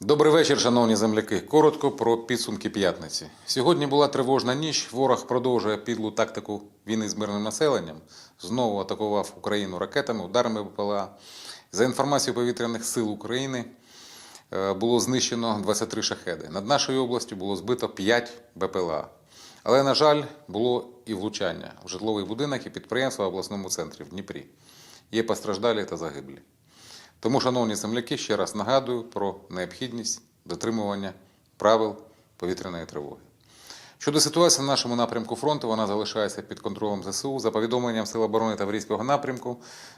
Добрий вечір, шановні земляки. Коротко про підсумки п'ятниці. Сьогодні була тривожна ніч. Ворог продовжує підлу тактику війни з мирним населенням. Знову атакував Україну ракетами, ударами БПЛА. За інформацією повітряних сил України е, було знищено 23 шахеди. Над нашою областю було збито 5 БПЛА. Але, на жаль, було і влучання в житловий будинок і підприємства в обласному центрі в Дніпрі. Є постраждалі та загиблі. Тому, шановні земляки, ще раз нагадую про необхідність дотримування правил повітряної тривоги. Щодо ситуації на нашому напрямку фронту, вона залишається під контролем ЗСУ. За повідомленням Сил оборони Таврійського напрямку,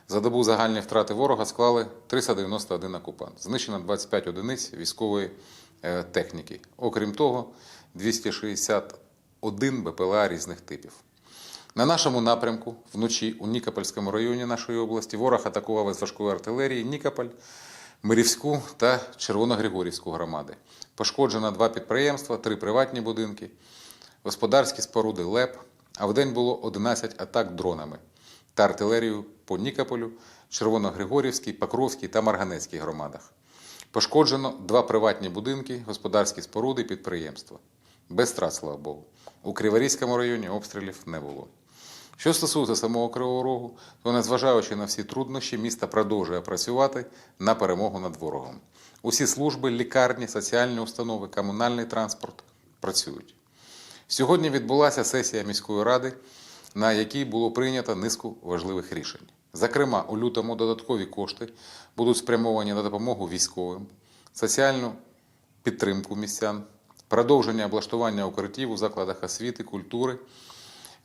за добу загальні втрати ворога склали 391 окупант. Знищено 25 одиниць військової е, техніки. Окрім того, 261 БПЛА різних типів. На нашому напрямку вночі у Нікопольському районі нашої області ворог атакував із важкої артилерії Нікополь, Мирівську та Червоногригорівську громади. Пошкоджено два підприємства, три приватні будинки, господарські споруди ЛЕП, а вдень було 11 атак дронами та артилерією по Нікополю, Червоногригорівській, Покровській та Марганецькій громадах. Пошкоджено два приватні будинки, господарські споруди, підприємства. Без втрат, слава Богу. У Криворізькому районі обстрілів не було. Що стосується самого Кривого Рогу, то незважаючи на всі труднощі, місто продовжує працювати на перемогу над ворогом. Усі служби, лікарні, соціальні установи, комунальний транспорт працюють. Сьогодні відбулася сесія міської ради, на якій було прийнято низку важливих рішень. Зокрема, у лютому додаткові кошти будуть спрямовані на допомогу військовим, соціальну підтримку містян, продовження облаштування укриттів у закладах освіти, культури,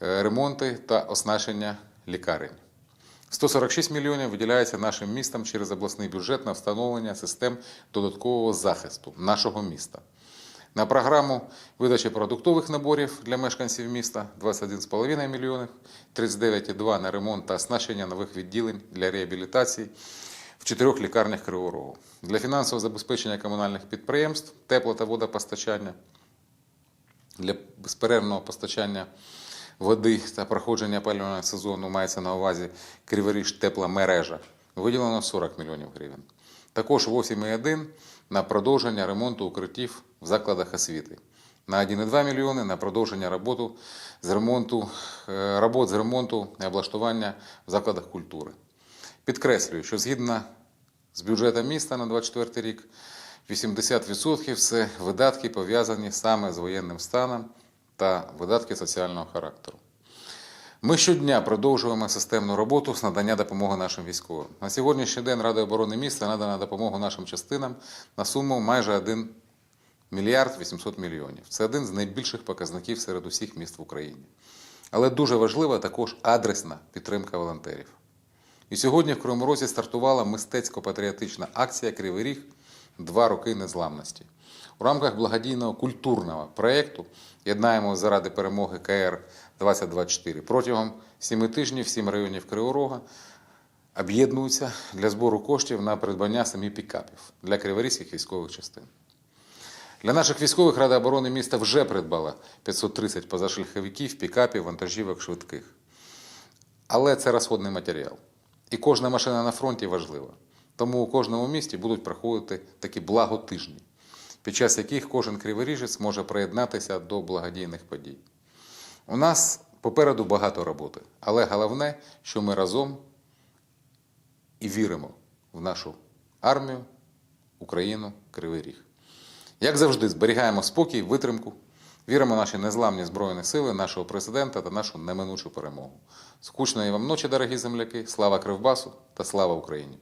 ремонти та оснащення лікарень. 146 мільйонів виділяється нашим містам через обласний бюджет на встановлення систем додаткового захисту нашого міста. На програму видачі продуктових наборів для мешканців міста 21,5 мільйонів, 39,2 на ремонт та оснащення нових відділень для реабілітації в чотирьох лікарнях Кривого Рогу. Для фінансового забезпечення комунальних підприємств, тепло та водопостачання, для безперервного постачання води та проходження опалювального сезону мається на увазі Криворіж тепла мережа. Виділено 40 мільйонів гривень. Також 8,1 на продовження ремонту укриттів в закладах освіти. На 1,2 мільйони на продовження роботу з ремонту, е, робот з ремонту і облаштування в закладах культури. Підкреслюю, що згідно з бюджетом міста на 24 рік 80% це видатки пов'язані саме з воєнним станом та видатки соціального характеру. Ми щодня продовжуємо системну роботу з надання допомоги нашим військовим. На сьогоднішній день Рада оборони міста надана допомогу нашим частинам на суму майже 1 мільярд 800 мільйонів. Це один з найбільших показників серед усіх міст в Україні. Але дуже важлива також адресна підтримка волонтерів. І сьогодні в Кривому Розі стартувала мистецько-патріотична акція Кривий Ріг Два роки незламності. У рамках благодійного культурного проєкту Єднаємо заради перемоги КР 2024 протягом сіми тижнів сім районів Кривого Рога об'єднуються для збору коштів на придбання самі пікапів для криворізьких військових частин. Для наших військових Рада оборони міста вже придбала 530 позашляховиків, пікапів, вантажівок швидких. Але це розходний матеріал. І кожна машина на фронті важлива. Тому у кожному місті будуть проходити такі благотижні, під час яких кожен криворіжець може приєднатися до благодійних подій. У нас попереду багато роботи, але головне, що ми разом і віримо в нашу армію, Україну, Кривий Ріг. Як завжди, зберігаємо спокій, витримку, віримо в наші незламні Збройні сили, нашого президента та нашу неминучу перемогу. Скучної вам ночі, дорогі земляки, слава Кривбасу та слава Україні!